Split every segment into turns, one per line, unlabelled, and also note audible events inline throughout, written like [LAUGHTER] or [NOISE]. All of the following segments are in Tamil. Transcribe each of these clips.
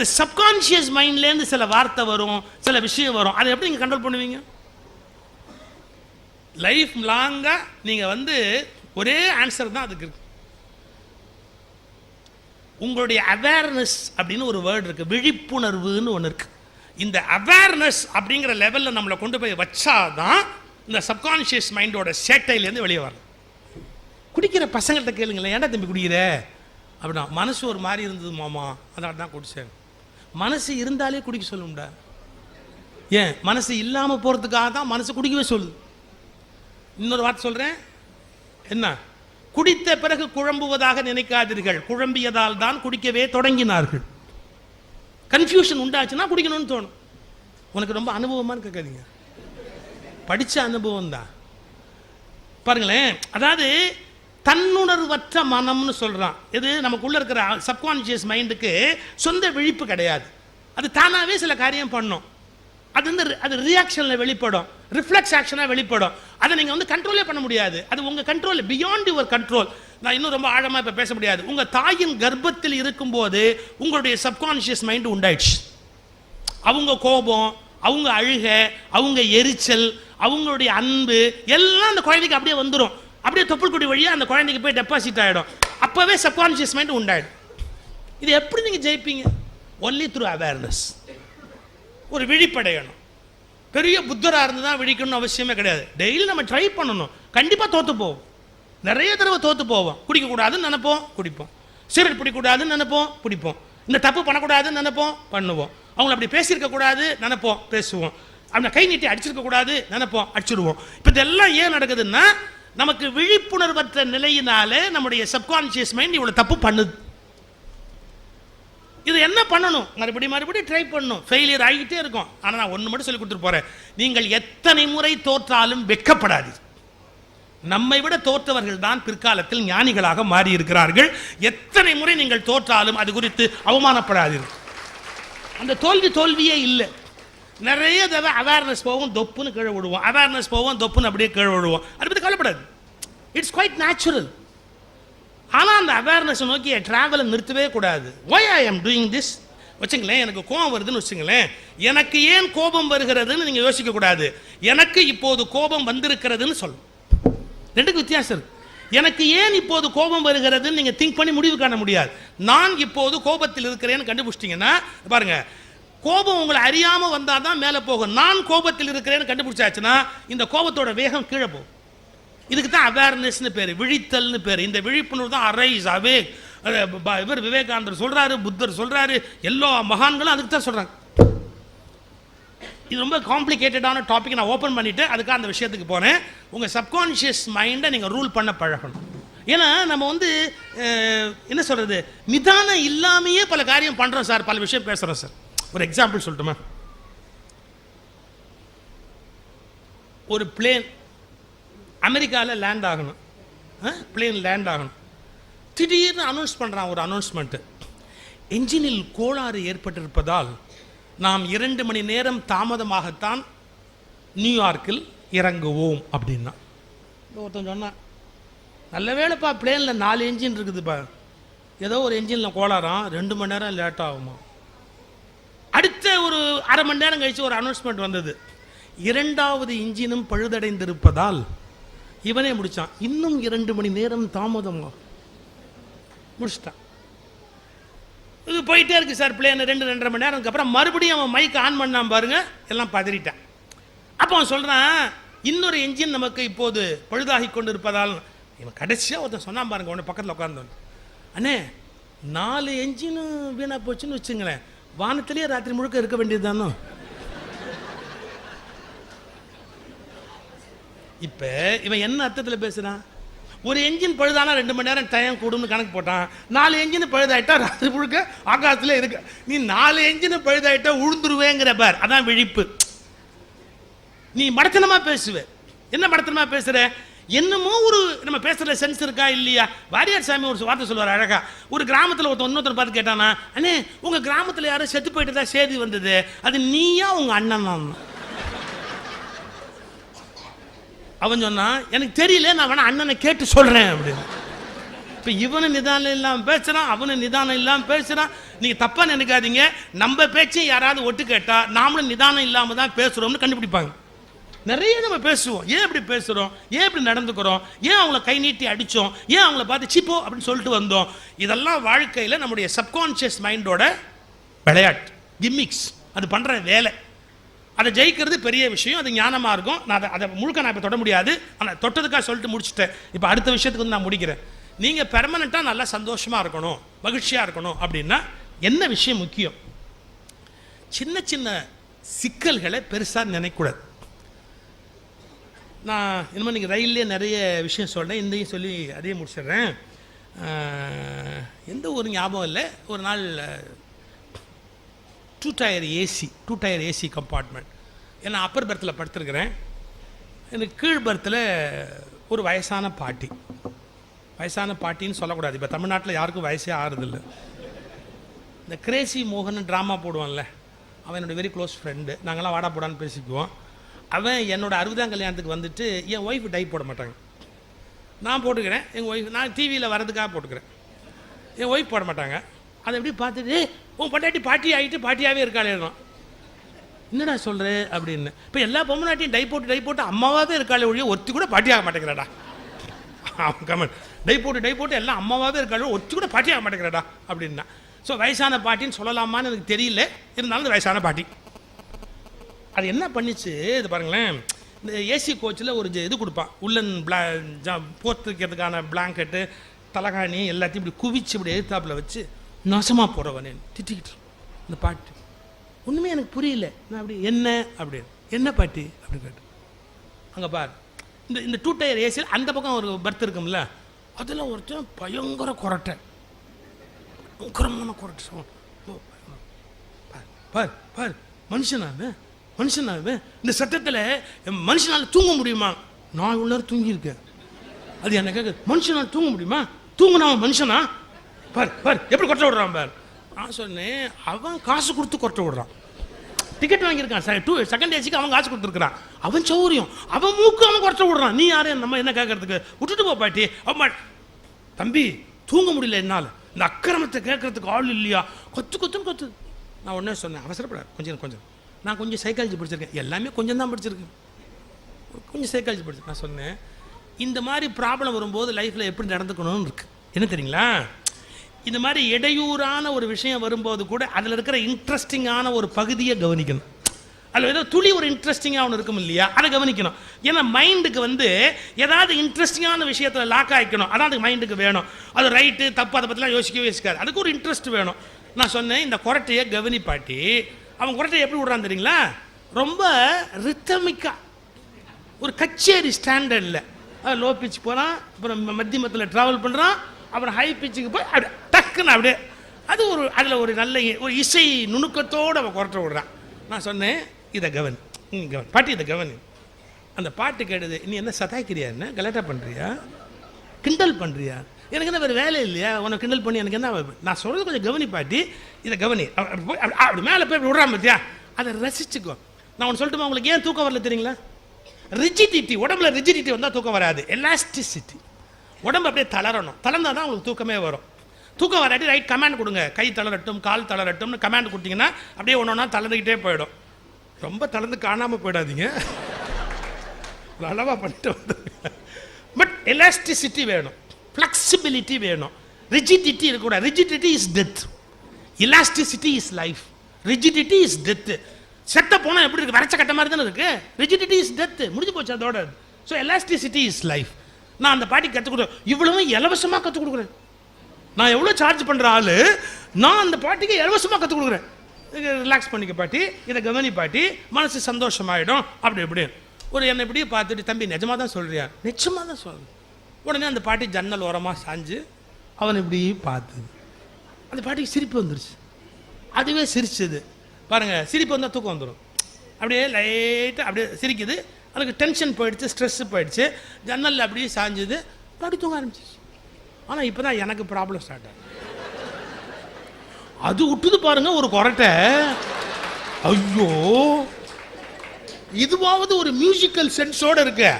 இந்த சப்கான்ஷியஸ் மைண்ட்லேருந்து சில வார்த்தை வரும் சில விஷயம் வரும். அதை எப்படி நீங்கள் கண்ட்ரோல் பண்ணுவீங்க? லைஃப் லாங்காக நீங்கள் வந்து ஒரே ஆன்சர் தான் அதுக்கு இருக்கு. உங்களுடைய அவேர்னஸ் அப்படின்னு ஒரு வேர்டு இருக்குது விழிப்புணர்வுன்னு ஒன்று இருக்குது இந்த அவேர்னஸ் அப்படிங்கிற லெவலில் நம்மளை கொண்டு போய் வச்சாதான் இந்த சப்கான்ஷியஸ் மைண்டோட சேட்டையிலேருந்து வெளியே வரணும். குடிக்கிற பசங்கள்கிட்ட கேளுங்களேன் ஏன்டா தம்பி குடிக்கிற? அப்படின்னா மனசு ஒரு மாதிரி இருந்தது மாமா. அதனால தான் குடிச்சேன். மனசு இருந்தாலே குடிக்க சொல்லும்டா. ஏன்? மனசு இல்லாமல் போகிறதுக்காக தான் மனசு குடிக்கவே சொல்லுது. இன்னொரு வார்த்தை சொல்கிறேன் என்ன? குடித்த பிறகு குழம்புவதாக நினைக்காதீர்கள். குழம்பியதால் தான் குடிக்கவே தொடங்கினார்கள். கன்ஃபியூஷன் உண்டாச்சுன்னா குடிக்கணும்னு தோணும். உனக்கு ரொம்ப அனுபவமான்னு கேட்காதீங்க. படித்த அனுபவம் தான் பாருங்களேன். அதாவது தன்னுணர்வற்ற மனம்னு சொல்கிறான் இது நமக்குள்ளே இருக்கிற சப்கான்ஷியஸ் மைண்டுக்கு சொந்த விழிப்பு கிடையாது. அது தானாகவே சில காரியம் பண்ணும். அது வந்து ரி- அது ரியாக்ஷனில் வெளிப்படும். ரிஃப்ளெக்ஸ் ஆக்ஷனாக வெளிப்படும். அதை நீங்கள் வந்து கண்ட்ரோலே பண்ண முடியாது. அது உங்கள் கண்ட்ரோல் பியாண்ட் யுவர் கண்ட்ரோல் நான் இன்னும் ரொம்ப ஆழமாக இப்போ பேச முடியாது. உங்கள் தாயின் கர்ப்பத்தில் இருக்கும்போது உங்களுடைய சப்கான்ஷியஸ் மைண்டு உண்டாயிடுச்சு. அவங்க கோபம் அவங்க அழுக அவங்க எரிச்சல் அவங்களுடைய அன்பு எல்லாம் அந்த குழந்தைக்கு அப்படியே வந்துடும் அப்படியே தொப்புள்குடி வழியாக அந்த குழந்தைக்கு போய் டெபாசிட் ஆகிடும் அப்போவே சப்கான்ஷியஸ் மைண்ட் உண்டாயிடும். இது எப்படி நீங்கள் ஜெயிப்பீங்க? ஒன்லி த்ரூ அவேர்னஸ் ஒரு விழிப்படையணும் பெரிய புத்தராக இருந்து தான் விழிக்கணும்னு அவசியமே கிடையாது. டெய்லி நம்ம ட்ரை பண்ணணும். கண்டிப்பாக தோற்று போவோம். நிறைய தடவை தோற்று போவோம். குடிக்கக்கூடாதுன்னு நினைப்போம் குடிப்போம். சிகரெட் பிடிக்கக்கூடாதுன்னு நினைப்போம் பிடிப்போம் இந்த தப்பு பண்ணக்கூடாதுன்னு நினைப்போம் பண்ணுவோம். அவங்கள அப்படி பேசியிருக்கக்கூடாது நினைப்போம் பேசுவோம். அந்த கை நீட்டி அடிச்சிருக்கக்கூடாது நினைப்போம் அடிச்சிடுவோம் இப்போ இதெல்லாம் ஏன் நடக்குதுன்னா நமக்கு விழிப்புணர்வற்ற நிலையினாலே நம்முடைய சப்கான்ஷியஸ் மைண்ட் இவ்வளோ தப்பு பண்ணுது. இது என்ன பண்ணணும்? மறுபடி மறுபடியும் ட்ரை பண்ணணும். ஃபெயிலியர் ஆகிட்டே இருக்கும். ஆனால் நான் ஒன்று மட்டும் சொல்லி கொடுத்துட்டு போகிறேன் நீங்கள் எத்தனை முறை தோற்றாலும் வெட்கப்படாது நம்மை விட தோற்றவர்கள் தான் பிற்காலத்தில் ஞானிகளாக மாறி இருக்கிறார்கள் எத்தனை முறை நீங்கள் தோற்றாலும் அது குறித்து அவமானப்படாதீர்கள் அந்த தோல்வி தோல்வியே இல்லை. நிறைய தடவை அவேர்னஸ் போவோம் தொப்புன்னு கீழே விடுவோம். அவேர்னஸ் போவோம் தொப்புன்னு அப்படியே கீழே விடுவோம். அதை பற்றி கவலைப்படாது. இட்ஸ் குவைட் நேச்சுரல் ஆனால் அந்த அவேர்னஸ் நோக்கி ட்ராவலை நிறுத்தவே கூடாது. Why I am doing this வச்சுங்களேன் எனக்கு கோபம் வருதுன்னு வச்சுங்களேன். எனக்கு ஏன் கோபம் வருகிறதுன்னு நீங்கள் யோசிக்கக்கூடாது எனக்கு இப்போது கோபம் வந்திருக்கிறதுன்னு சொல்லணும் ரெண்டுக்கு வித்தியாசம் இருக்குது எனக்கு ஏன் இப்போது கோபம் வருகிறதுன்னு நீங்கள் திங்க் பண்ணி முடிவு காண முடியாது. நான் இப்போது கோபத்தில் இருக்கிறேன்னு கண்டுபிடிச்சிட்டிங்கன்னா பாருங்கள் கோபம் உங்களை அறியாமல் வந்தால் தான் மேலே போகும். நான் கோபத்தில் இருக்கிறேன்னு கண்டுபிடிச்சாச்சுன்னா இந்த கோபத்தோட வேகம் கீழே போகும். இதுக்கு தான் அவேர்னஸ்னு பேர் விழித்தல்னு பேர். இந்த விழிப்புணர்வு தான் அரைஸ் அவே இவர் விவேகானந்தர் சொல்கிறாரு புத்தர் சொல்கிறாரு எல்லா மகான்களும் அதுக்கு தான் சொல்கிறாங்க இது ரொம்ப காம்ப்ளிகேட்டடான டாபிக் நான் ஓப்பன் பண்ணிவிட்டு அதுக்காக அந்த விஷயத்துக்கு போனேன் உங்கள் சப்கான்ஷியஸ் மைண்டை நீங்கள் ரூல் பண்ண பழகணும். ஏன்னா நம்ம வந்து என்ன சொல்கிறது நிதானம் இல்லாமையே பல காரியம் பண்ணுறோம் சார் பல விஷயம் பேசுகிறோம் சார். ஒரு எக்ஸாம்பிள் சொல்லட்டுமா? ஒரு பிளேன் அமெரிக்காவில் லேண்ட் ஆகணும். பிளேன் லேண்ட் ஆகணும். திடீர்னு அனௌன்ஸ் பண்ணுறான் ஒரு அனௌன்ஸ்மெண்ட்டு என்ஜினில் கோளாறு ஏற்பட்டிருப்பதால் நாம் இரண்டு மணி நேரம் தாமதமாகத்தான் நியூயார்க்கில் இறங்குவோம் அப்படின்னா. ஒருத்தன் சொன்னான் நல்ல வேளைப்பா பிளேனில் நாலு என்ஜின் இருக்குதுப்பா. ஏதோ ஒரு என்ஜினில் கோளாறாம் ரெண்டு மணி நேரம் லேட் ஆகுமா? ஒரு அரை மணி நேரம் கழிச்சு ஒரு அனௌன்ஸ்மெண்ட் வந்தது. இரண்டாவது இன்ஜினும் பழுதடைந்திருப்பதால் இவனே முடிச்சான். இன்னும் இரண்டு மணி நேரம் தாமதமாக முடிச்சிட்டான். இது போயிட்டே இருக்கு சார் பிளேன் ரெண்டு ரெண்டரை மணி நேரம்க்கு அப்புறம் மறுபடியும் அவன் மைக் ஆன் பண்ணான் பாருங்க. எல்லாம் பதறிட்டான். அப்போ அவன் சொல்றான் இன்னொரு என்ஜின் நமக்கு இப்போது பழுதாகி கொண்டு இருப்பதால் இவன் கடைசியாக ஒருத்தன் சொன்னான் பாருங்க உடனே பக்கத்தில் உட்கார்ந்தவன். அண்ணே நாலு என்ஜினும் வீணா போச்சுன்னு வச்சுங்களேன். வானத்திலேயே ராத்திரி முழுக்க இருக்க வேண்டியது தானோ இப்போ இவன் என்ன அர்த்தத்தில் பேசுகிறான் ஒரு என்ஜின் பழுதானா ரெண்டு மணி நேரம் டைம் கூடும்னு கணக்கு போட்டான். நாலு என்ஜின் பழுதாயிட்டா ராத்திரி முழுக்க ஆகாசத்துல இருக்கு. நீ நாலு என்ஜின் பழுதாயிட்டா உழுந்துருவேங்கிற பார். அதான் விழிப்பு. நீ மடத்தனமா பேசுவ. என்ன மடத்தனமா பேசுற? என்னமோ ஒரு நம்ம பேசுகிற சென்ஸ் இருக்கா இல்லையா? வாரியார் சாமி ஒரு வார்த்தை சொல்லுவார் அழகா. ஒரு கிராமத்தில் ஒருத்தன் இன்னொருத்தன் பார்த்து கேட்டானா அண்ணே உங்கள் கிராமத்தில் யாரும் செத்து போயிட்டு தான் செய்தி வந்தது? அது நீயா உங்கள் அண்ணன் தான் அவன் சொன்னான் எனக்கு தெரியல நான் வேணா அண்ணனை கேட்டு சொல்கிறேன் அப்படின்னு. இப்போ இவனு நிதானம் இல்லாமல் பேசுகிறான் அவனு நிதானம் இல்லாமல் பேசுகிறான் நீங்கள் தப்பாக நினைக்காதீங்க. நம்ம பேச்சையும் யாராவது ஒட்டு கேட்டால் நாமளும் நிதானம் இல்லாமல் தான் பேசுகிறோம்னு கண்டுபிடிப்பாங்க. நிறைய நம்ம பேசுவோம். ஏன் இப்படி பேசுகிறோம் ஏன் இப்படி நடந்துக்கிறோம்? ஏன் அவங்கள கை நீட்டி அடித்தோம் ஏன் அவங்கள பார்த்து சிப்போ அப்படின்னு சொல்லிட்டு வந்தோம். இதெல்லாம் வாழ்க்கையில் நம்முடைய சப்கான்ஷியஸ் மைண்டோட விளையாட்டு கிம்மிக்ஸ் அது பண்ணுற வேலை. அதை ஜெயிக்கிறது பெரிய விஷயம். அது ஞானமாக இருக்கும். நான் அதை அதை முழுக்க நான் இப்போ தொட முடியாது. ஆனால் தொட்டதுக்காக சொல்லிட்டு முடிச்சுட்டேன். இப்போ அடுத்த விஷயத்துக்கு வந்து நான் முடிக்கிறேன். நீங்கள் பெர்மனெண்ட்டாக நல்லா சந்தோஷமாக இருக்கணும். மகிழ்ச்சியாக இருக்கணும் அப்படின்னா என்ன விஷயம் முக்கியம்? சின்ன சின்ன சிக்கல்களை பெருசாக நினைக்கூடாது நான் இனிமேல் நீங்கள் ரயில்லே நிறைய விஷயம் சொல்கிறேன் இந்தையும் சொல்லி அதையும் முடிச்சிடுறேன். எந்த ஒரு ஞாபகம் இல்லை. ஒரு நாள் two tier AC two tier AC compartment ஏன்னா அப்பர் பர்த்தில் படுத்திருக்கிறேன். எனக்கு கீழ் பர்த்தில் ஒரு வயசான பாட்டி. வயசான பாட்டின்னு சொல்லக்கூடாது. இப்போ தமிழ்நாட்டில் யாருக்கும் வயசே ஆறுதில்ல. இந்த கிரேசி மோகன் ட்ராமா போடுவான்ல அவன் என்னோட வெரி க்ளோஸ் ஃப்ரெண்டு நாங்களாம் வாடா போடான்னு பேசிக்குவோம். அவன் என்னோட அறுபதாம் கல்யாணத்துக்கு வந்துட்டு என் ஒய்ஃப் டை போட மாட்டாங்க. நான் போட்டுக்கிறேன் எங்கள் ஒய்ஃப் நான் டிவியில் வரதுக்காக போட்டுக்கிறேன். என் ஒய்ஃப் போட மாட்டாங்க. அதை எப்படி பார்த்துட்டு உன் பொண்டாட்டி பாட்டி ஆகிட்டு பாட்டியாகவே இருக்காளே என்னடா சொல்கிற அப்படின்னு. இப்போ எல்லா பொம்மநாட்டியும் டை போட்டு டை போட்டு அம்மாவாகவே இருக்காளே ஒழிய ஒத்தி கூட பாட்டி ஆக மாட்டேங்கிறாடா. அவன் கமெண்ட் டை போட்டு டை போட்டு எல்லாம் அம்மாவாகவே இருக்காளே ஒத்தி கூட பாட்டி ஆக மாட்டேங்கிறாடா அப்படின்னா. ஸோ வயசான பாட்டின்னு சொல்லலாமான்னு எனக்கு தெரியல. இருந்தாலும் வயசான பாட்டி. அது என்ன பண்ணிச்சு இது பாருங்களேன். இந்த ஏசி கோச்சில் ஒரு இது கொடுப்பான். உள்ளன் பிளா ஜா போர்த்துக்கிறதுக்கான பிளாங்கெட்டு தலகாணி எல்லாத்தையும் இப்படி குவிச்சு இப்படி எழுத்தாப்பில் வச்சு நாசமாக போகிறவனே திட்டிக்கிட்டு இந்த பாட்டு. ஒன்றுமே எனக்கு புரியல. நான் அப்படி என்ன அப்படின்னு என்ன பாட்டி அப்படின்னு கேட்டு அங்கே பார். இந்த இந்த டூ டயர் ஏசியில் அந்த பக்கம் ஒரு பர்த் இருக்கும்ல அதில் ஒருத்தன் பயங்கர குரட்டை. பயங்கரமான குரட்டை. ஓ, பார் பார் பார். மனுஷனா மனுஷனாவே இந்த சட்டத்தில் மனுஷனால் தூங்க முடியுமா? நான் இவ்வளோ நேரம் தூங்கியிருக்கேன். அது என்ன கேட்க மனுஷனால் தூங்க முடியுமா? தூங்குனா அவன் மனுஷனா? பார் பார் எப்படி கொட்ட விடுறான் பார். நான் சொன்னேன் அவன் காசு கொடுத்து கொட்ட விடுறான். டிக்கெட் வாங்கியிருக்கான். சார் டூ செகண்ட் ஏசிக்கு அவன் காசு கொடுத்துருக்கான் அவன் சௌரியம். அவன் மூக்கு அவன் குறைச்ச விடுறான். நீ யாரு? நம்ம என்ன கேட்கறதுக்கு? விட்டுட்டு போ பாட்டி. அவன் தம்பி தூங்க முடியல என்னால். இந்த அக்கிரமத்தை கேட்கறதுக்கு ஆள் இல்லையா? கொத்து கொத்துன்னு கொத்து. நான் உடனே சொன்னேன் அவசரப்படாது. கொஞ்சம் கொஞ்சம். நான் கொஞ்சம் சைக்காலஜி படிச்சிருக்கேன். எல்லாமே கொஞ்சம் தான் படிச்சிருக்கேன் கொஞ்சம் சைக்காலஜி படிச்சிருக்கேன். நான் சொன்னேன். இந்த மாதிரி ப்ராப்ளம் வரும்போது லைஃப்பில் எப்படி நடந்துக்கணும்னு இருக்குது என்ன தெரியுங்களா? இந்த மாதிரி இடையூறான ஒரு விஷயம் வரும்போது கூட அதில் இருக்கிற இன்ட்ரெஸ்டிங்கான ஒரு பகுதியை கவனிக்கணும். அதில் ஏதோ துளி ஒரு இன்ட்ரெஸ்டிங்காக ஒன்று இருக்கும் இல்லையா? அதை கவனிக்கணும். ஏன்னா மைண்டுக்கு வந்து ஏதாவது இன்ட்ரெஸ்டிங்கான விஷயத்தில் லாக் ஆகிக்கணும் அதான் அதுக்கு மைண்டுக்கு வேணும். அது ரைட்டு தப்பு அதை பற்றிலாம் யோசிக்கவே யோசிக்காது. அதுக்கு ஒரு இன்ட்ரெஸ்ட் வேணும். நான் சொன்னேன் இந்த குரட்டையை கவனிப்பாட்டி அவன் குரட்டை எப்படி விடுறான் தெரியுங்களா? ரொம்ப ரித்தமிக்கா ஒரு கச்சேரி ஸ்டாண்டர்டில் லோ. பிச் போகிறான் அப்புறம் மத்தியமத்தில் ட்ராவல் பண்ணுறான் அப்புறம் ஹை பிச்சுக்கு போய் அப்படி டக்குன்னு அப்படியே அது ஒரு அதில் ஒரு நல்ல இ- ஒரு இசை நுணுக்கத்தோடு அவன் குறைட்ட விடுறான். நான் சொன்னேன் இதை கவன் ம் கவன் பாட்டி இதை கவனி. அந்த பாட்டு கேட்டது நீ என்ன சதாய்க்கிறியா என்ன? கலாட்டா பண்ணுறியா கிண்டல் பண்ணுறியா எனக்கு என்ன வேறு வேலை இல்லையா? உனக்கு கிண்டல் பண்ணி எனக்கு என்ன நான் சொல்கிறது கொஞ்சம் கவனிப்பாட்டி இதை கவனி. அப்படி மேலே போய் விடுறான் பார்த்தியா அதை ரசிச்சுக்கோ. நான் ஒன்று சொல்லட்டுமா உங்களுக்கு? ஏன் தூக்கம் வரல தெரியுங்களா? ரிஜிடிட்டி உடம்புல ரிஜிடிட்டி வந்தால் தூக்கம் வராது. எலாஸ்டிசிட்டி உடம்பு அப்படியே தளரணும். தளர்ந்தால் தான் உங்களுக்கு தூக்கமே வரும். தூக்கம் வராட்டி ரைட் கமாண்ட் கொடுங்க. கை தளரட்டும் கால் தளரட்டும்னு கமாண்ட் கொடுத்தீங்கன்னா அப்படியே ஒன்று ஒன்றா தளர்ந்துக்கிட்டே போயிடும். ரொம்ப தளர்ந்து காணாமல் போயிடாதீங்க. [LAUGHS] அளவாக பண்ணிட்டு வந்து பட் எலாஸ்டிசிட்டி வேணும். ஃப்ளெக்சிபிலிட்டி வேணும். ரிஜிடிட்டி இருக்கக்கூடாது. Rigidity is death elasticity is life rigidity is death செத்த போனால் எப்படி இருக்குது வரைச்ச கட்ட மாதிரி தானே இருக்குது ரிஜிடிட்டி இஸ் டெத்து முடிஞ்சு போச்சு அதோட. ஸோ எலாஸ்டிசிட்டி இஸ் லைஃப் நான் அந்த பாட்டி கற்றுக் கொடுக்குறேன். இவ்வளவும் இலவசமாக கற்றுக் கொடுக்குறேன். நான் எவ்வளோ சார்ஜ் பண்ணுற ஆள்? நான் அந்த பாட்டிக்கு இலவசமாக கற்றுக் கொடுக்குறேன். ரிலாக்ஸ் பண்ணிக்க பாட்டி. இதை கவனி பாட்டி. மனசு சந்தோஷமாயிடும். அப்படி இப்படி ஒரு என்னை இப்படியே பார்த்துட்டு தம்பி நிஜமாக தான் சொல்கிறியா நிச்சயமாக தான் சொல்கிறேன் உடனே அந்த பாட்டி ஜன்னல் ஓரமாக சாஞ்சு அவனை இப்படி பார்த்து அந்த பாட்டிக்கு சிரிப்பு வந்துருச்சு. அதுவே சிரிச்சது. பாருங்கள் சிரிப்பு வந்தால் தூக்கம் வந்துடும் அப்படியே லைட்டாக அப்படியே சிரிக்குது. அதுக்கு டென்ஷன் போயிடுச்சு ஸ்ட்ரெஸ் போயிடுச்சு. ஜன்னலில் அப்படியே சாஞ்சுது. பாட்டி தூங்க ஆரம்பிச்சிச்சு ஆனால் இப்போ தான் எனக்கு ப்ராப்ளம் ஸ்டார்ட் ஆகும் அது விட்டுது பாருங்கள் ஒரு கொரட்டை. ஐயோ! இதுவாவது ஒரு மியூசிக்கல் சென்ஸோடு இருக்கு.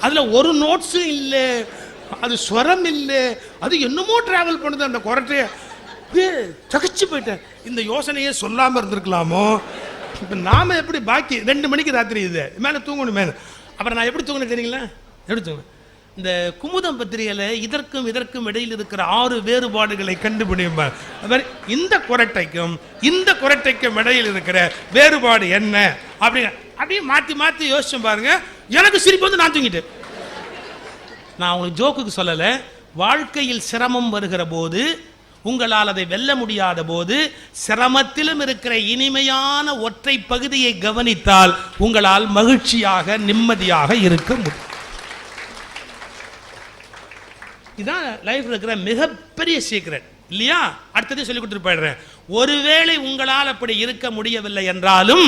அதில் ஒரு நோட்ஸும் இல்லை. அது ஸ்வரம் இல்லை. அது என்னமோ டிராவல் பண்ணுது அந்த கொரட்டைய. அப்படியே தகச்சு போயிட்டேன். இந்த யோசனையே சொல்லாமல் இருந்திருக்கலாமோ? இப்போ நாம் எப்படி பாக்கி? ரெண்டு மணிக்கு ராத்திரி இது. மேலே தூங்கணும் மேலே. அப்புறம் நான் எப்படி தூங்கினேன் தெரியுங்களா? எப்படி தூங்கினேன்? இந்த குமுதம் பத்திரிகையில் இதற்கும் இதற்கும் இடையில் இருக்கிற ஆறு வேறுபாடுகளை கண்டுபிடிப்பார் மாதிரி இந்த குரட்டைக்கும் இந்த குரட்டைக்கும் இடையில் இருக்கிற வேறுபாடு என்ன? அப்படிங்க அப்படியே மாற்றி மாற்றி யோசிச்சு பாருங்க. எனக்கு சிரிப்பு வந்து நான் தூங்கிட்டேன். நான் உங்களுக்கு ஜோக்குக்கு சொல்லலை. வாழ்க்கையில் சிரமம் வருகிற போது உங்களால் அதை வெல்ல முடியாத போது சிரமத்திலும் இருக்கிற இனிமையான ஒற்றை பகுதியை கவனித்தால் உங்களால் மகிழ்ச்சியாக நிம்மதியாக இருக்க முடியும். இதுதான் லைஃப் இருக்கிற மிகப்பெரிய சீக்ரெட் இல்லையா? அடுத்ததே சொல்லி கொடுத்துட்டு போயிடுறேன். ஒருவேளை உங்களால் அப்படி இருக்க முடியவில்லை என்றாலும்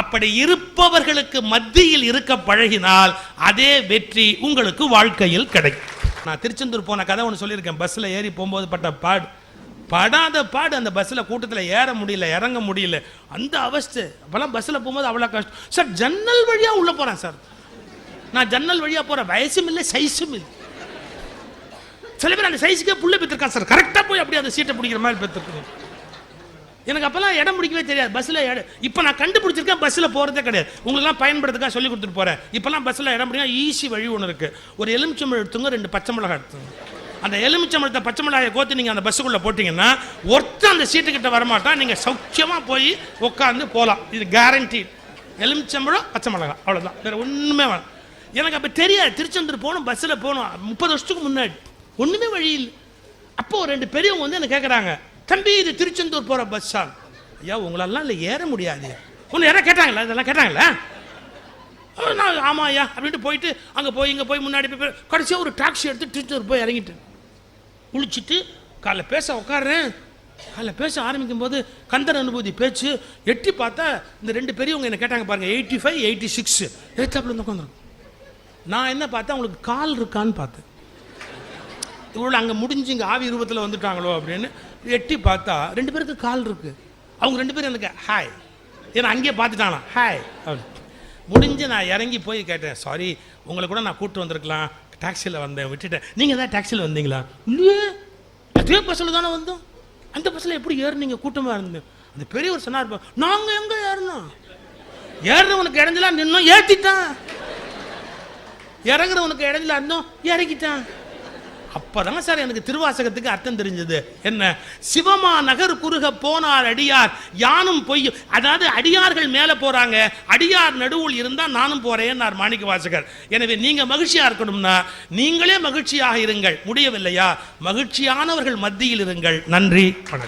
அப்படி இருப்பவர்களுக்கு மத்தியில் இருக்க பழகினால் அதே வெற்றி உங்களுக்கு வாழ்க்கையில் கிடைக்கும். நான் திருச்செந்தூர் போன கதை ஒன்று சொல்லியிருக்கேன். பஸ்ஸில் ஏறி போகும்போது பட்ட பாடு. படாத பாடு அந்த பஸ்ஸில் கூட்டத்தில் ஏற முடியல இறங்க முடியல. அந்த அவஸ்தை. அப்போல்லாம் பஸ்ஸில் போகும்போது அவ்வளோ கஷ்டம். சார் ஜன்னல் வழியாக உள்ளே போகிறேன் சார். நான் ஜன்னல் வழியாக போகிறேன் வயசும் இல்லை சைஸும் இல்லை. சில பேர் அந்த சைஸுக்கே புள்ள பெற்றிருக்கான் சார். கரெக்டாக போய் அப்படியே அந்த சீட்டை பிடிக்கிற மாதிரி பெற்றிருக்கணும் எனக்கு அப்போல்லாம் இடம் பிடிக்கவே தெரியாது. பஸ்ஸில் இடம் இப்போ நான் கண்டுபிடிச்சிருக்கேன் பஸ்ஸில் போகிறதே கிடையாது. உங்களுக்குலாம் பயன்படுத்துக்காக சொல்லி கொடுத்துட்டு போகிறேன் இப்போல்லாம் பஸ்ஸில் இடம் பிடிக்கும் ஈஸி வழி ஒன்று இருக்குது ஒரு எலுமிச்சம்பழம் எடுத்துங்க ரெண்டு பச்சை மிளகாய் எடுத்துங்க. அந்த எலுமிச்சம்பழத்தை பச்சை மிளகாயை கோத்து நீங்கள் அந்த பஸ்ஸுக்குள்ளே போட்டிங்கன்னா ஒருத்தன் அந்த சீட்டுக்கிட்ட வரமாட்டான் நீங்கள் சௌக்கியமாக போய் உட்காந்து போகலாம் இது கேரண்டி எலுமிச்சம்பழம் பச்சை மிளகாய். அவ்வளோதான் வேறு ஒன்றுமே வேணும். எனக்கு அப்போ தெரியாது. திருச்செந்தூர் போகணும் பஸ்ஸில் போகணும். முப்பது வருஷத்துக்கு முன்னாடி. ஒன்றுமே வழி இல்லை. அப்போது ஒரு ரெண்டு பெரியவங்க வந்து என்ன கேட்குறாங்க தம்பி இது திருச்செந்தூர் போகிற பஸ்ஸா ஐயா உங்களெல்லாம் இல்லை ஏற முடியாது. ஒன்று யாராவது கேட்டாங்களா? இதெல்லாம் கேட்டாங்களா? நான் ஆமாம் ஐயா அப்படின்ட்டு போயிட்டு அங்கே போய் இங்கே போய் முன்னாடி போய் கடைசியாக ஒரு டாக்ஸி எடுத்து திருச்செந்தூர் போய் இறங்கிட்டேன். குளிச்சுட்டு காலைல பேச உட்காடுறேன் காலைல பேச ஆரம்பிக்கும் போது கந்தன் அனுபூதி பேச்சு எட்டி பார்த்தா இந்த ரெண்டு பெரியவங்க என்ன கேட்டாங்க பாருங்கள் எயிட்டி ஃபைவ் எயிட்டி சிக்ஸ் ஏத்தாப்புல இருந்து உட்காந்துருக்கும். நான் என்ன பார்த்தேன் அவங்களுக்கு கால் இருக்கான்னு பார்த்தேன். இவ்வளோ அங்கே முடிஞ்சு இங்கே ஆவி ரூபத்தில் வந்துட்டாங்களோ அப்படின்னு எட்டி பார்த்தா ரெண்டு பேருக்கு கால் இருக்குது அவங்க ரெண்டு பேரும் எனக்கு ஹாய் ஏன்னா அங்கேயே பார்த்துட்டானா ஹாய் அப்படின்னு. முடிஞ்சு நான் இறங்கி போய் கேட்டேன் சாரி உங்களை கூட நான் கூப்பிட்டு வந்திருக்கலாம். டாக்ஸியில் வந்தேன் விட்டுட்டேன். நீங்கள் தான் டாக்ஸியில் வந்தீங்களா? இல்லையே. அதே பஸ்ஸில் தானே வந்தோம். அந்த பஸ்ஸில் எப்படி ஏறுனீங்க? கூட்டமாக இருந்தேன். அந்த பெரியவர் சொன்னார் நாங்கள் எங்கே ஏறினோம்? ஏறுறவனுக்கு இடைஞ்சலாம் நின்னோம் ஏற்றிட்டான் இறங்குறவனுக்கு இடைஞ்சல இருந்தோம் இறக்கிட்டான். அப்பதான் சார் எனக்கு திருவாசகத்துக்கு அர்த்தம் தெரிஞ்சது. என்ன? சிவமா நகர் குறுக போனார் அடியார். யானும் பொய் அதாவது அடியார்கள் மேலே போகிறாங்க அடியார் நடுவில் இருந்தால் நானும் போகிறேன்னார் மாணிக்க வாசகர். எனவே நீங்கள் மகிழ்ச்சியாக இருக்கணும்னா நீங்களே மகிழ்ச்சியாக இருங்கள். முடியவில்லையா? மகிழ்ச்சியானவர்கள் மத்தியில் இருங்கள். நன்றி. வணக்கம்.